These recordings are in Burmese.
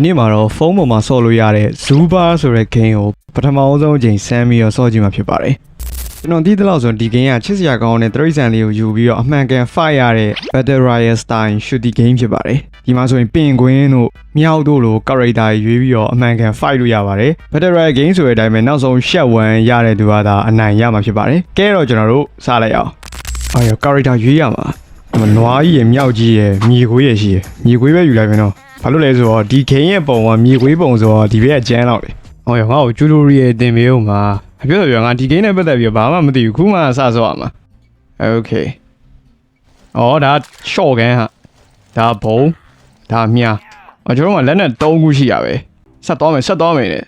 ဒီနေ့မှာတော့ဖုန်းပေါ်မှာဆော့လို့ရတဲ့ Zuba ဆိုတဲ့ game ကိုပထမအဆုံးအချိန်ဆမ်းပြီးတော့ဆော့ကြည့်မှာဖြစ်ပါတယ်ကျွန်တော်သိသလောက်ဆိုဒီ game ကချစ်စရာကောင်းတဲ့တရိတ်ဆန်လေးကိုယူပြီးတော့အမှန်ကန် fight ရတဲ့ Battle Royale style shooting game ဖြစ်ပါတယ်ဒီမှာဆိုရင်ပင်ကွင်းတို့မြောက်တို့လို character ရွေးပြီးတော့အမှန်ကန် fight လို့ရပါတယ် Battle Royale game ဆိုတဲ့အတိုင်းပဲနောက်ဆုံး shot 1ရတဲ့သူကသာအနိုင်ရမှာဖြစ်ပါတယ်ကဲတော့ကျွန်တော်တို့စလိုက်အောင်အော်ရ character ရွေးရမှာဒီမှာနွားကြီးရယ်မြောက်ကြီးရယ်မြေခွေးရယ်ရှိရယ်မြေခွေးပဲယူလိုက်မယ်နော် ဘာလို့လဲဆိုတော့ဒီ game ရဲ့ပုံကမြေခွေးပုံဆိုတော့ဒီဘက်ကကျန်းတော့လေ။ဟောရငါ့ကိုကျူလိုရီရဲ့တင်ပေးဦးမှာ။အပြောပြောငါဒီ game နဲ့ပတ်သက်ပြီးတော့ဘာမှမသိဘူးခုမှစဆော့ရမှာ။ Okay ။အော်ဒါ short gun ဟာ။ဒါဘုံ။ဒါမြား။အော်ကျွန်တော်ကလက်နဲ့၃ခုရှိရပဲ။ဆက်သွားမယ်ဆက်သွားမယ်လေ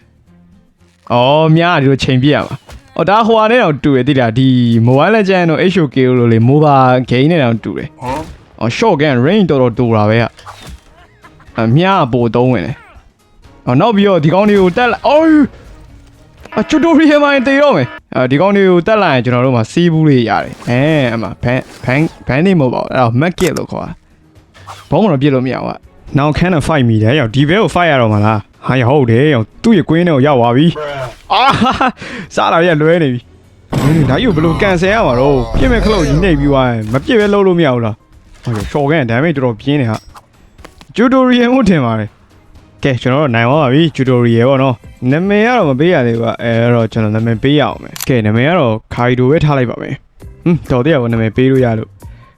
။အော်မြားကဒီလိုချိန်ပြရမှာ။အော်ဒါဟိုဟာနဲ့တော့တူတယ်တိတာဒီ Mobile Legends တို့ HOK လို့လေ mobile game နဲ့တော့တူတယ်။အော် short gun range တော်တော်တူတာပဲက။ အမြားပိုသုံးဝင်တယ်။အော်နောက်ပြီးတော့ဒီကောင်းလေးကိုတက်လိုက်အော်အချူတိုရီယယ်မိုင်းတေတော့မယ်။အဲဒီကောင်းလေးကိုတက်လိုက်ရင်ကျွန်တော်တို့မှာစီးဘူးလေးရတယ်။အဲအမဘန်ဘန်ဘန်နေမဟုတ်ပါဘူး။အဲ့တော့မက်ကစ်လို့ခေါ်တာ။ဘောမတော့ပြစ်လို့မရဘူးက။ Now can I fight me တဲ့ရောက်ဒီဘဲကို fight ရတော့မလား။ဟာရဟုတ်တယ်ရောက်သူ့ရဲ့ကွင်းထဲကိုရောက်သွားပြီ။အာစားလာရလွဲနေပြီ။ဒါကြီးကိုဘယ်လိုကန်ဆယ်ရမှာတော့ပြစ်မဲ့ခလုတ်ကြီးနှိပ်ပြီးသွားရင်မပြစ်ပဲလုံးလို့မရဘူးလား။ဟောရှော့ကန်ဒမ်းမေးတော်တော်ပြင်းနေဟာ။ ကျူတိုရီယယ်မှုထင်ပါတယ်ကဲကျွန်တော်တို့နိုင်သွားပါပြီကျူတိုရီယယ်ပေါ့နော်နာမည်ကတော့မပေးရသေးဘူးကအဲအဲ့တော့ကျွန်တော်နာမည်ပေးရအောင်မယ်ကဲနာမည်ကတော့ခါရီဒိုပဲထားလိုက်ပါမယ်ဟွန်းတော်တဲ့ကနာမည်ပေးလို့ရလို့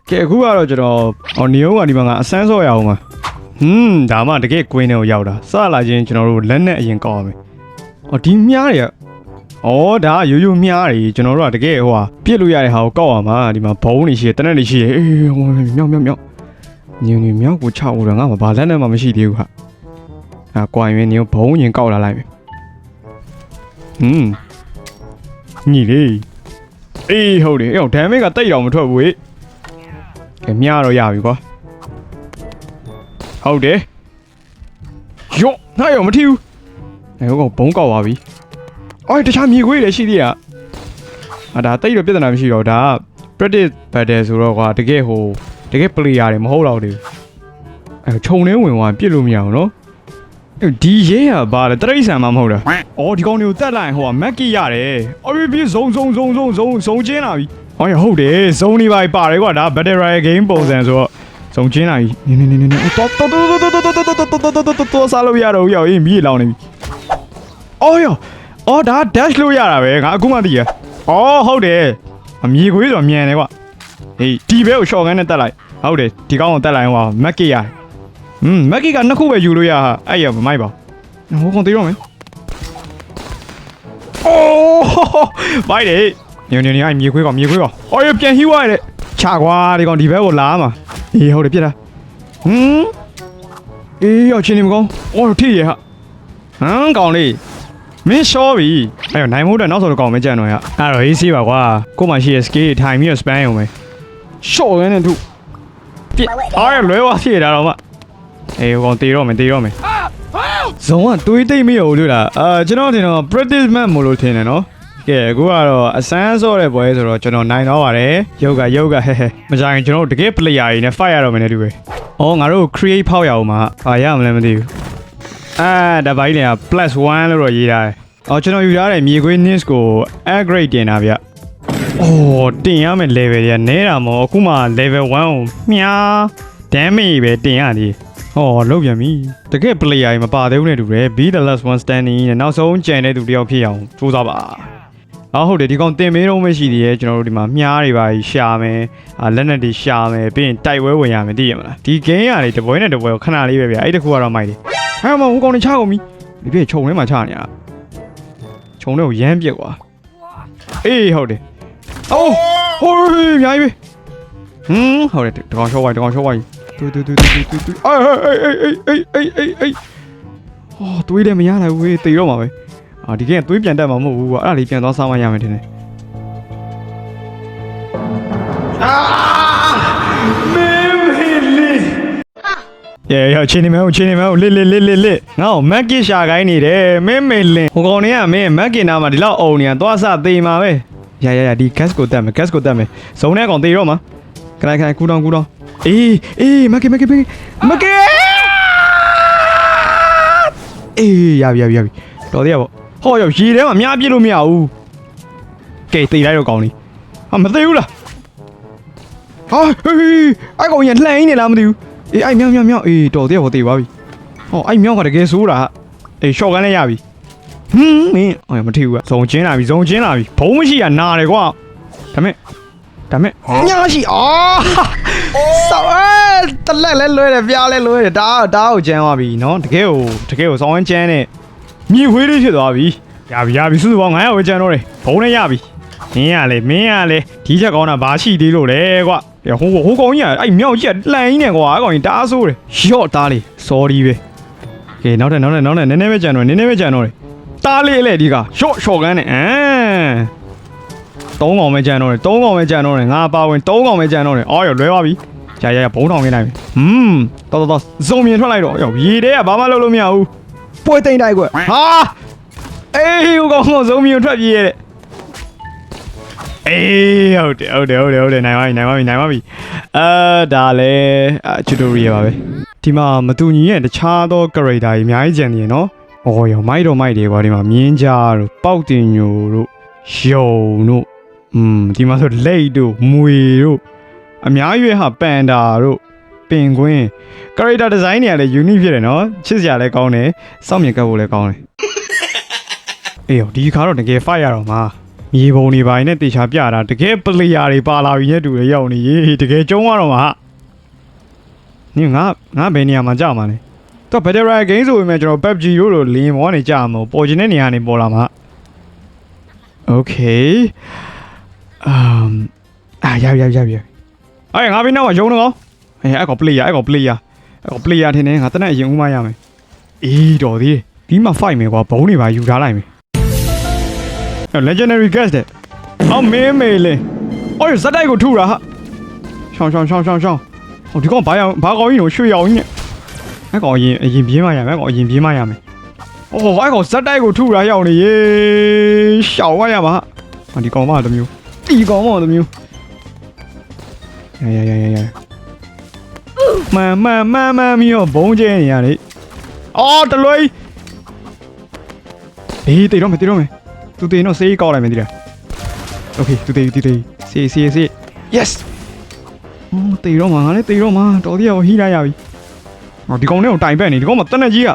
ကဲအခုကတော့ကျွန်တော်အော်နီယုံကဒီမှာကအစမ်းစော့ရအောင်ပါဟွန်းဒါမှတကယ်ကွင်းထဲကိုရောက်တာစလာချင်းကျွန်တော်တို့လက်နဲ့အရင်ကောက်ရမယ်အော်ဒီမြားတွေကအော်ဒါကရိုးရိုးမြားတွေကျွန်တော်တို့ကတကယ်ဟိုဟာပြစ်လို့ရတဲ့ဟာကိုကောက်ရမှာဒီမှာဘုံနေရှိတယ်တနက်နေရှိတယ်အေးဟိုမြောက်မြောက်မြောက် ညင်ညင်မြောက်ကိုချဦးတော့ငါမှဘာလက်နဲ့မှမရှိသေးဘူးဟာအာကွာရင်ညဘုံရင်ကောက်လာလိုက်မယ်ဟွန်းညီလေးအေးဟုတ်တယ်အဲ့တော့ဒမ်မေကတိတ်တော့မထွက်ဘူးဟေ့ကဲမြားတော့ရပြီကွာဟုတ်တယ်ယော့ငါရောမထီဘူးအဲဟိုကဘုံကောက်သွားပြီအော်တခြားမြေခွေးလည်းရှိသေးတာအာဒါတိတ်တော့ပြဿနာမရှိတော့ဒါက practice battle ဆိုတော့ကွာတကယ်ဟို တကယ် player တွေမဟုတ်တော့ဘူးအဲခြုံနေဝင်သွားပြစ်လို့မရအောင်နော်ဒီရဲကဘာလဲတရိတ်ဆန်မှမဟုတ်တာအော်ဒီကောင်တွေကိုတက်လိုက်ဟိုကမက်ကီရတယ်အော်ပြဇုံဇုံဇုံဇုံဇုံဇုံချင်းလာပြီဟောရဟုတ်တယ်ဇုံနေပါပါတယ်ကွာဒါ battle royale game ပုံစံဆိုတော့ဇုံချင်းလာပြီနင်းနင်းနင်းနင်းတော်တော်တော်တော်တော်တော်တော်တော်တော်တော်တော်တော်စားလို့ရတော့ရောက်ရင်မြေးလောင်နေပြီအော်ရအော်ဒါ dash လို့ရတာပဲငါအခုမှသိရအော်ဟုတ်တယ်အမြေခွေးဆိုမြန်တယ်ကွာဟေးဒီဘဲကိုရှော့ကန်းနဲ့တက်လိုက် ဟုတ်တယ်ဒီကောင်းကိုတက်လိုက်ဟောမက်ကီရတယ်อืมမက်ကီကနှစ်ခုပဲယူလို့ရဟာအဲ့ရမမိုက်ပါဟိုကောင်သေးတော့မယ်အိုးဘိုက်တယ်ညညညအဲ့မြေခွေးကောင်မြေခွေးကောင်အော်ရပြန်ဟီးသွားရတယ်ချကွာဒီကောင်ဒီဘဲကိုလာမှာအေးဟုတ်တယ်ပြက်တာဟမ်အေးရောက်ချင်းနေမကောင်းအော်ထိရဟာဟမ်ကောင်လေးမင်းရှော့ပြီအဲ့တော့နိုင်မို့တဲ့နောက်ဆုံးတော့ကောင်မကြံတော့ရအဲ့တော့ရေးစီးပါကွာကို့မှာရှိရ skill ထိုင်ပြီးတော့ span ရုံပဲရှော့ရင်းနဲ့သူ ပြစ်အားရလွဲသွားဖြစ်တာတော့မအေးကောင်တေတော့မယ်တေတော့မယ်ဇုံကတွေးသိမ့်မရဘူးလို့လားအာကျွန်တော်ထင်တော့ practice match မို့လို့ထင်တယ်နော်ကဲအခုကတော့အစမ်းစော့တဲ့ပွဲဆိုတော့ကျွန်တော်နိုင်တော့ပါတယ်ယောဂယောဂဟဲဟဲမကြရင်ကျွန်တော်တို့တကယ် player တွေနဲ့ fight ရတော့မယ်နဲ့တူပဲအော်ငါတို့ create ဖောက်ရအောင်မှာအာရမလဲမသိဘူးအာဒါဘိုင်းနေက +1 လို့တော့ရေးထားတယ်အော်ကျွန်တော်ယူထားတဲ့မြေခွေး nis ကို upgrade တင်တာဗျ။ အိုးတင်ရမယ် level တွေကနဲတာမောအခုမှ level 1ကိုမြား damage ပဲတင်ရတယ်ဟောလောက်ပြန်ပြီတကယ် player တွေမပါသေးဘူးနဲ့တူတယ် be the last one standing နဲ့နောက်ဆုံးကြံတဲ့သူတယောက်ဖြစ်အောင်စူးစမ်းပါအော်ဟုတ်တယ်ဒီကောင်တင်မေးတော့မရှိသေးရဲ့ကျွန်တော်တို့ဒီမှာမြားတွေပါရှာမယ်အာလက်နက်တွေရှာမယ်ပြီးရင်တိုက်ပွဲဝင်ရမယ်သိရမလားဒီ game ရတယ်တပွဲနဲ့တပွဲကိုခဏလေးပဲဗျအဲ့တခုကတော့မိုက်တယ်ဟဲ့မဟိုကောင်တွေချကုန်ပြီဒီပြည့်ခြုံထဲမှာချနေရတာခြုံထဲကိုရမ်းပြက်ကွာအေးဟုတ်တယ် အိုးဟိုးအများကြီးပဲဟင်းဟုတ်တယ်တကောင်ရှော့ဝိုင်းတကောင်ရှော့ဝိုင်းတူတူတူတူတူတူအေးအေးအေးအေးအေးအေးအေးဟောတွေးတယ်မရလိုက်ဘူးဝေးတေတော့မှာပဲအာဒီကဲတွေးပြန်တက်မှာမဟုတ်ဘူးကွာအဲ့ဒါလေးပြန်သွားစားမှရမယ်ထင်တယ်အာမင်းမလေးရေရချင်းနေမအောင်ချင်းနေမအောင်လစ်လစ်လစ်လစ်လစ်ငါ့ကိုမက်ကစ်ရှာခိုင်းနေတယ်မင်းမေလင်ဟိုကောင်တွေကမင်းမက်ကင်နာမှာဒီလောက်အုံနေရသွားစသေးမှာပဲ ရရရဒီ gas ကိုတက်မယ် gas ကိုတက်မယ်ဇုံထဲကောင်သေးတော့မှာခဏခဏကူတောင်းကူတောင်းအေးအေးမက်ကင်မက်ကင်မက်ကင်မက်ကင်အေးရပြီရပြီရပြီတော်သေးရပေါ့ဟောရောက်ရေထဲမှာအများပြစ်လို့မရဘူးကဲတေးလိုက်တော့ကောင်းနေဟာမသေးဘူးလားဟာဟေးအဲ့ကောင်ကြီးလှန်ရင်းနေလားမသိဘူးအေးအဲ့မြောင်မြောင်မြောင်အေးတော်သေးရပေါ့တေးသွားပြီဟောအဲ့မြောင်ကတကယ်ဆိုးတာအေးရှော့ကန်လည်းရပြီ ဟင်းမင်းအော်မထီဘူးကဇုံချင်းလာပြီဇုံချင်းလာပြီဘုံမရှိရနာတယ်ကွာဒါမဲ့ဒါမဲ့ညာရှိအော်ဆောက်အဲတလက်လဲလွဲတယ်ပြားလဲလွဲတယ်ဒါဒါကိုကျန်းသွားပြီနော်တကယ်ကိုတကယ်ကိုစောင်းဝန်းကျန်းနဲ့မြေဝေးလေးဖြစ်သွားပြီရပြီရပြီစုစုပေါင်း900ဝန်းကျန်းတော့တယ်ဘုံနဲ့ရပြီမင်းရလေမင်းရလေဒီချက်ကောင်းတာဘာရှိသေးလို့လဲကွာဟိုဟိုကောင်ကြီးကအဲ့မြောက်ကြီးကလှန်ရင်းနေကွာအဲ့ကောင်ကြီးတအားဆိုးတယ်ရော့သားလေး sorry ပဲကဲနောက်ထပ်နောက်ထပ်နောက်ထပ်နည်းနည်းပဲကြံတော့နည်းနည်းပဲကြံတော့တယ် တားလေးလေဒီကရော့ရှော့ကန်းနဲ့အမ်သုံးကောင်ပဲကြံတော့တယ်သုံးကောင်ပဲကြံတော့တယ်ငါပါဝင်သုံးကောင်ပဲကြံတော့တယ်အော်ရလွဲသွားပြီရရရဘုံထောင်ခင်းလိုက်ပြီဟွန်းတော်တော်တော်ဇုံမြင်ထွက်လိုက်တော့ရောရေတဲကဘာမှလုပ်လို့မရဘူးပွဲတိန်တိုက်ကွဟာအေးဟိုကောင်ကဇုံမြင်ထွက်ပြေးရတဲ့အေးဟုတ်တယ်ဟုတ်တယ်ဟုတ်တယ်ဟုတ်တယ်နိုင်ပါပြီနိုင်ပါပြီနိုင်ပါပြီအာဒါလည်းချူတိုရီယယ်ပါပဲဒီမှာမတူညီရဲ့တခြားသော character ကြီးအများကြီးကြံနေရနော်။ အော်ရောမိုက်တော့မိုက်တယ်ကွာဒီမှာမြင်းကြားတို့ပေါက်တင်ညိုတို့ယုံတို့อืมဒီမှာဆိုလိတ်တို့မွေတို့အများရွယ်ဟာပန်ဒါတို့ပင်ကွင်း character design တွေကလည်း unique ဖြစ်တယ်နော်ချစ်စရာလည်းကောင်းတယ်စောင့်မြင်ကပ်ဖို့လည်းကောင်းတယ်အေးရောဒီခါတော့တကယ် fight ရတော့မှာမြေပုံတွေပိုင်းနဲ့တေချာပြတာတကယ် player တွေပါလာပြီနဲ့တူရရောက်နေရေးတကယ်ကျုံးရတော့မှာဟာနင်ငါငါဘယ်နေရာမှာကြာမှာလဲ တော့ Battle Royale game ဆိုပေမဲ့ကျွန်တော် PUBG တို့လိုလင်းမောနေကြာမှာပေါ်ကျင်တဲ့နေရာနေပေါ်လာမှာ Okay အမ်အာရရရရအဲ့ငါပြီးနောက်မှာယုံတော့အေးအဲ့ကောင် player အဲ့ကောင် player အဲ့ကောင် player ထင်တယ်ငါတနက်အရင်ဦးမရမယ်အေးတော်သေးဒီမှာ fight မယ်ကွာဘုံတွေပါယူထားလိုက်မယ် legendary guest တဲ့အော်မင်းမေလေအော်ဇက်တိုက်ကိုထုတာဟာရှောင်းရှောင်းရှောင်းရှောင်းရှောင်းဟိုဒီကောင်ဘာရောင်ဘာကောင်ကြီးကိုရွှေရောင်ကြီးနဲ့ အဲ့ကောင်အရင်အရင်ပြေးမှရမယ်ကောင်အရင်ပြေးမှရမယ်။အော်အဲ့ကောင်ဇက်တိုက်ကိုထုတာရောက်နေရေ။ရှောင်ဝရမှာ။ဟာဒီကောင်မတမျိုး။ဒီကောင်မတမျိုး။ရရရရရ။မမမမမီရောဘုံကျဲနေရလေ။အော်တလွိ။ဘေးတေတော့မယ်တေတော့မယ်။သူတေတော့စေးကောက်လိုက်မယ်ဒီလား။ Okay သူတေသူတေစေးစေးစေး Yes ။ဟိုတေတော့မှာငါလည်းတေတော့မှာတော်သေးရောဟီးလိုက်ရပြီ။ ဟောဒီကောင်နဲ့ကိုတိုင်ပက်နေဒီကောင်မတနက်ကြီးက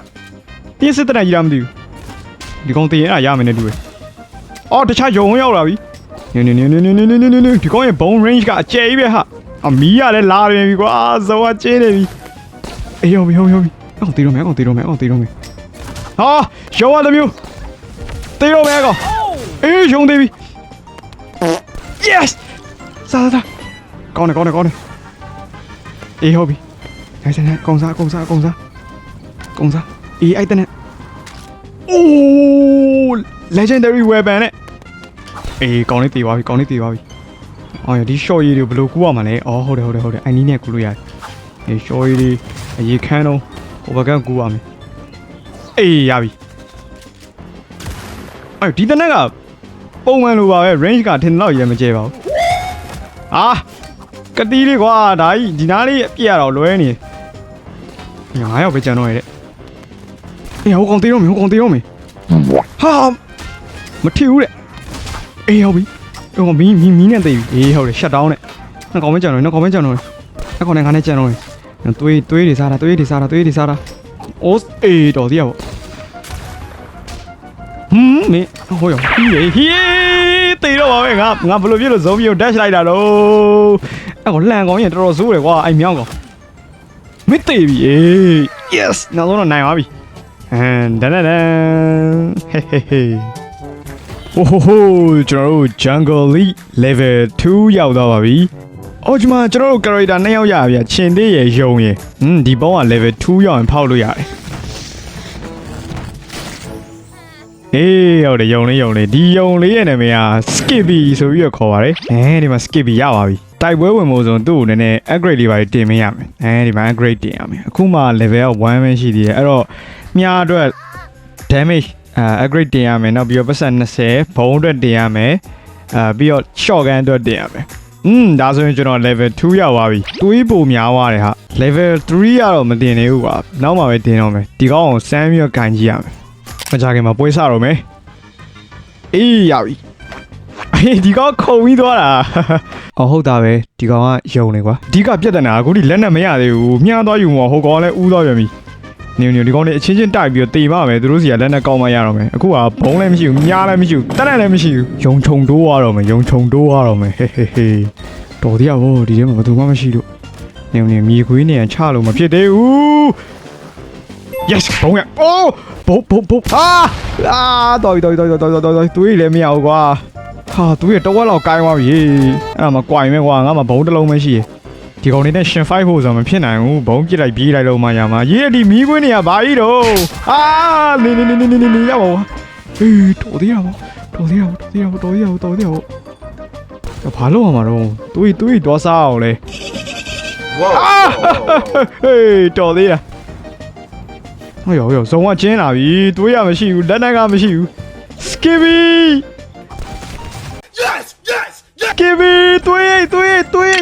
ပြင်းစစ်တနက်ကြီးလားမသိဘူးဒီကောင်တင်ရင်အဲ့ဒါရမယ်နဲ့တူပဲအော်တခြားရုံရောက်လာပြီနင်းနင်းနင်းနင်းနင်းနင်းဒီကောင်ရဲ့ bone range ကအကျယ်ကြီးပဲဟာအမီးရလဲလာနေပြီကွာဇဝကျင်းနေပြီအေးရောမရောမရောအောင်တေးတော့မယ်အောင်တေးတော့မယ်အောင်တေးတော့မယ်ဟာရောရတဲ့မျိုးတေးတော့မယ်ကောင်အေးရုံသေးပြီ yes စားစားကောင်းတယ်ကောင်းတယ်ကောင်းတယ်အေးဟုတ်ပြီ နိုင်စမ်းကုံစားကုံစားကုံစားကုံစားအေးအဲ့တဲ့နဲ့အိုး legendary weapon နဲ့အေးကောင်းလေးတေးသွားပြီကောင်းလေးတေးသွားပြီအော်ဒီ short ရည်တွေဘယ်လိုကူရမှာလဲအော်ဟုတ်တယ်ဟုတ်တယ်ဟုတ်တယ်အနီးနဲ့ကူလို့ရတယ်အေး short ရည်တွေအရေးခန်းတော့ဟိုဘက်ကကူရမယ်အေးရပြီအဲ့ဒီတနက်ကပုံမှန်လိုပါပဲ range ကထင်တော့ရဲမကျဲပါဘူးအာ ကတိလေးကွာဒါကြီးဒီနားလေးပြည့်ရတော့လွဲနေငါရောက်ပဲကြံတော့ရတဲ့အေးဟိုကောင်သေးတော့မယ်ဟိုကောင်သေးတော့မယ်ဟာမထီဘူးတဲ့အေးဟုတ်ပြီဟိုကောင်မီးမီးမီးနဲ့သေးပြီအေးဟုတ်တယ် shut down နဲ့နှစ်ကောင်ပဲကြံတော့နှစ်ကောင်ပဲကြံတော့နှစ်ကောင်နဲ့ငါနဲ့ကြံတော့သွေးသွေးတွေစားတာသွေးတွေစားတာသွေးတွေစားတာအိုးအေးတော်သေးရပါဟွန်းမင်းဟိုရောဟီးဟီးတေတော့ပါပဲငါငါဘယ်လိုဖြစ်လို့ဇုံးမျိုး dash လိုက်တာတော့ အဲ့ကောင်လှန်ကောင်ရင်တော်တော်ဆိုးတယ်ကွာအဲ့မြောင်းကောင်မင်းတေပြီအေး yes နောက်ဆုံးတော့နိုင်ပါပြီဟမ်ဒန်ဒန်ဒန်ဟေးဟေးဟေးโอ้โหကျွန်တော်တို့ jungle league level 2ရောက်သွားပါပြီအော်ဒီမှာကျွန်တော်တို့ character နှစ်ယောက်ရပါဗျာချင်းသေးရယ်ယုံရယ်ဟွန်းဒီဘောက level 2ရောက်ရင်ဖောက်လို့ရတယ် အေးဟုတ်တယ်ယုံလေးယုံလေးဒီယုံလေးရဲ့နာမည်က Skippy ဆိုပြီးတော့ခေါ်ပါတယ်အဲဒီမှာ Skippy ရပါပြီ တိုက်ပွဲဝင်ဖို့ဆိုရင်သူ့ကိုနည်းနည်း upgrade လေးပါတင်မရမယ်အဲဒီမှာ upgrade တင်ရမယ်အခုမှ level 1ပဲရှိသေးတယ်အဲ့တော့မြားအတွက် damage အဲ upgrade တင်ရမယ်နောက်ပြီးတော့ပတ်စံ20ဘုံအတွက်တင်ရမယ်အဲပြီးတော့ shotgun အတွက်တင်ရမယ်อืมဒါဆိုရင်ကျွန်တော် level 2ရောက်သွားပြီတွေးပိုများသွားတယ်ဟာ level 3ကတော့မတင်သေးဘူးကွာနောက်မှပဲတင်တော့မယ်ဒီကောင်းအောင်စမ်းပြီးတော့ကန်ကြည့်ရမယ်မကြခင်မှာပွဲစတော့မယ်အေးရပြီ အေးဒီကောင်ခုံပြီးသွားတာအော်ဟုတ်တာပဲဒီကောင်ကယုံနေကွာအဓိကပြဿနာကအခုဒီလက်နဲ့မရသေးဘူးမြားသွားယူမှာဟိုကောင်ကလည်းဥသွားပြန်ပြီနေနေဒီကောင်လေးအချင်းချင်းတိုက်ပြီးတော့တေပါမယ်သူတို့စီကလက်နဲ့ကောက်မှရတော့မယ်အခုကဘုံလည်းမရှိဘူးမြားလည်းမရှိဘူးတက်တက်လည်းမရှိဘူးယုံခြုံတိုးရတော့မယ်ယုံခြုံတိုးရတော့မယ်ဟေးဟေးဟေးတော်သေးရဘောဒီထဲမှာဘယ်သူမှမရှိလို့နေနေမြေခွေးနေရချလို့မဖြစ်သေးဘူး yes ဘုံရအိုးဘုံဘုံဘုံအာအာတော်ပြီတော်ပြီတော်ပြီတော်ပြီတော်ပြီတွေးလည်းမရဘူးကွာ ဟာတွေးရတော့ဝက်လောက်ကိုင်းသွားပြီအဲ့ဒါမှကွိုင်မဲကွာငါမှဘုံတစ်လုံးပဲရှိရဒီကောင်လေးနဲ့ရှင်5ဖို့ဆိုမဖြစ်နိုင်ဘူးဘုံပြစ်လိုက်ပြေးလိုက်လို့မှရမှာရေးဒီမီးခွင်းနေရဘာကြီးတော့အာနေနေနေနေနေနေရပါဘောအေးတော်သေးရပါတော်သေးရပါတော်သေးရပါတော်သေးရပါတော်သေးရပါဘာလို့ရမှာတော့တွေးတွေးတော့စားအောင်လေဟေးတော်သေးရဟောရောရောဇုံကကျင်းလာပြီတွေးရမရှိဘူးလက်နက်ကမရှိဘူး Skibby Yes, yes, yes. Skibby တွေးတွေးတွေး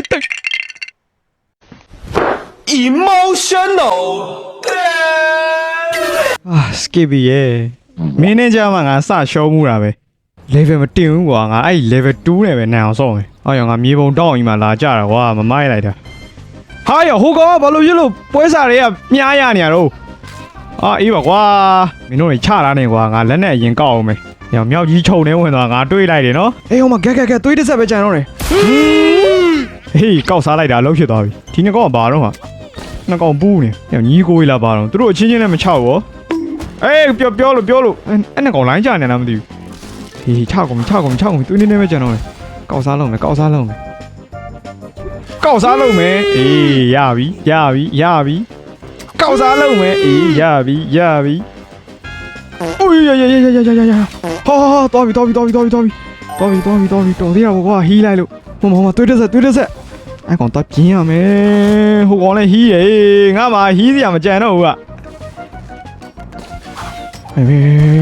Emotional. အာ Skibby ရဲ့မင်းနဲ့ကြမှာငါစရှုံးမှုတာပဲ level မတင်ဘူးကွာငါအဲ့ level 2နဲ့ပဲနိုင်အောင်ဆော့မယ်ဟောရောငါမြေပုံတောင်းကြီးမှလာကြတာကွာမမိုက်လိုက်တာဟာရောဟိုကောင်ကဘာလို့ရွလို့ပွဲစားတွေကမြားရနေရတော့အာအေးပါကွာမင်းတို့တွေချတာနေကွာငါလက်နဲ့အရင်ကောက်အောင်မယ် ရောင်မြောက်ကြီးခြုံနေဝင်သွားငါတွေးလိုက်တယ်နော်အေးဟိုမှာဂက်ဂက်ဂက်တွေးတစ်ဆက်ပဲကြံတော့တယ်ဟေးကောက်စားလိုက်တာအလုံးဖြစ်သွားပြီဒီနှစ်ကောင်ကဘာတော့ဟာနှစ်ကောင်ပူးနေရောင်ညီးကိုလာပါတော့သူတို့အချင်းချင်းလည်းမချဘောအေးပြောပြောလို့ပြောလို့အဲ့အဲ့နှစ်ကောင်လိုင်းကြနေလားမသိဘူးဟေးချကုန်ချကုန်ချကုန်တွေးနေနေပဲကြံတော့တယ်ကောက်စားလုံးမယ်ကောက်စားလုံးမယ်ကောက်စားလုံးမယ်အေးရပြီရပြီရပြီကောက်စားလုံးမယ်အေးရပြီရပြီအိုးရရရရရရရ ရဟာဟာတော်ပြီတော်ပြီတော်ပြီတော်ပြီတော်ပြီတော်ပြီတော်ပြီတော်ပြီတော်သေးရပါကွာဟီးလိုက်လို့ဟိုမှာဟိုမှာတွေးတစ်ဆက်တွေးတစ်ဆက်အဲ့ကောင်တော့ပြင်းရမယ်ဟိုကောင်လည်းဟီးရေငါမှဟီးစရာမကြံတော့ဘူးကအေး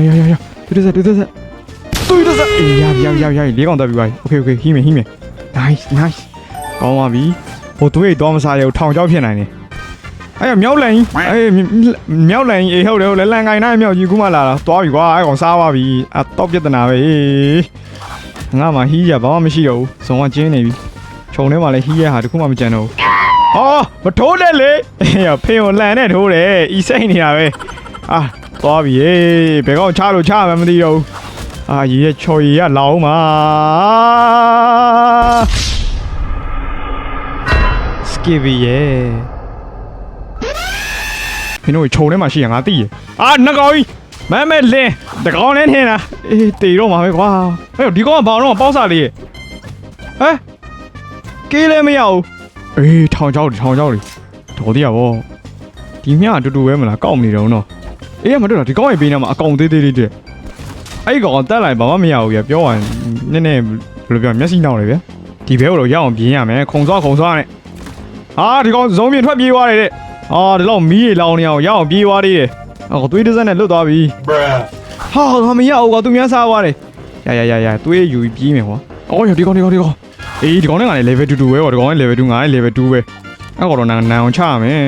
ရရရရတွေးတစ်ဆက်တွေးတစ်ဆက်တွေးတစ်ဆက်အေးရပြီရပြီရပြီရပြီလေးကောင်တော့ပြီပါโอเคโอเคဟီးမယ်ဟီးမယ် nice nice ကောင်းပါပြီဟိုသူ့ရဲ့တော့မစားရဘူးထောင်ချောက်ဖြစ်နိုင်တယ် အဲ့ရမြောက်လန်ကြီးအေးမြောက်လန်ကြီးအေးဟုတ်တယ်ဟုတ်တယ်လန်ကိုင်းနိုင်မြောက်ကြီးခုမှလာတာသွားပြီကွာအဲ့ကောင်စားပါပြီအတော့ပြဿနာပဲငါမှဟီးရဘာမှမရှိတော့ဘူးဇုံကကျင်းနေပြီခြုံထဲမှာလည်းဟီးရဟာတခုမှမကြံတော့ဘူးဟောမထိုးနဲ့လေအေးဖေကိုလန်နဲ့ထိုးတယ်ဤစိတ်နေတာပဲအာသွားပြီဟေးဘယ်ကောင်ချလို့ချမှမသိတော့ဘူးအာရေရချော်ရည်ရလောင်းမှာစကီဗီရဲ့ မင်းတို့ခြုံထဲမှာရှိရငါသိရအာနှကောင်ကြီးမမ်းမဲလင်းတကောင်နဲ့ထင်းတာအေးတေတော့မှာပဲကွာဟဲ့ဒီကောင်ကဘာတော့ပေါက်စားလေးရဲ့ဟဲ့ကေးလည်းမရဘူးအေးထောင်ချောက်ထောင်ချောက်လေးတော်သေးရဗောဒီမြအတူတူပဲမလားကောက်မနေတော့နော်အေးမတို့တော့ဒီကောင်ရဲ့ဘေးနားမှာအကောင်သေးသေးလေးတဲ့အဲ့ဒီကောင်တက်လိုက်ဘာမှမရဘူးပြပြောရရင်နည်းနည်းဘယ်လိုပြောမျက်စိနောက်လေဗျဒီဘဲကိုတော့ရအောင်ပြင်းရမယ်ခုံစောခုံစောနဲ့ဟာဒီကောင်ဇုံပြင်ထွက်ပြေးသွားတယ်တဲ့ အာဒီလောက်မီးရေလောင်နေအောင်ရအောင်ပြေးသွားသေးတယ်အော်သွေးတစ်စက်နဲ့လွတ်သွားပြီ Bruh. ဟာငါမရဘူးကွာသူများစားသွားတယ်ရရရရသွေးယူပြီးပြေးမယ်ကွာအော်ဒီကောင်ဒီကောင်ဒီကောင်အေးဒီကောင်နဲ့ငါလည်း level 2 2ပဲကွာဒီကောင်နဲ့ level 2ငါလည်း level 2ပဲအဲ့ကောင်တော့နန်နန်အောင်ချရမယ်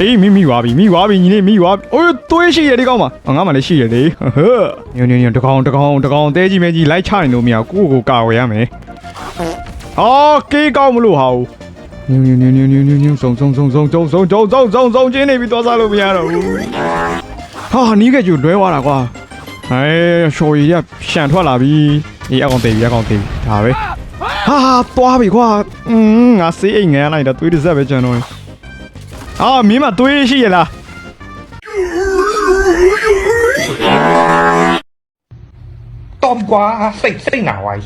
အေးမိမိသွားပြီမိသွားပြီညီလေးမိသွားပြီအိုးသွေးရှိရဒီကောင်မှာငါမှလည်းရှိရလေဟဲ့ညွညွညွတကောင်တကောင်တကောင်တဲကြီးမဲကြီးလိုက်ချနေလို့မရကိုကိုကာဝယ်ရမယ်အော်ကေးကောင်းမလို့ဟာ ညွညွညွညွညွညွညွစုံစုံစုံစုံစုံစုံစုံစုံစုံစုံချင်းနေပြီးတော့စားလို့မရတော့ဘူးဟာနီးကကျလွဲသွားတာကွာဟဲရှော်ရီကရှန်ထွက်လာပြီဒီအကောင်တေးပြီအကောင်တေးပြီဒါပဲဟာသွားပြီကွာอืมငါစေးအိမ်ငန်းလိုက်တာသွေးတစ်စက်ပဲကျန်တော့အာမင်းမသွေးရှိရလား Tôm quá, xịt xịt nào vậy?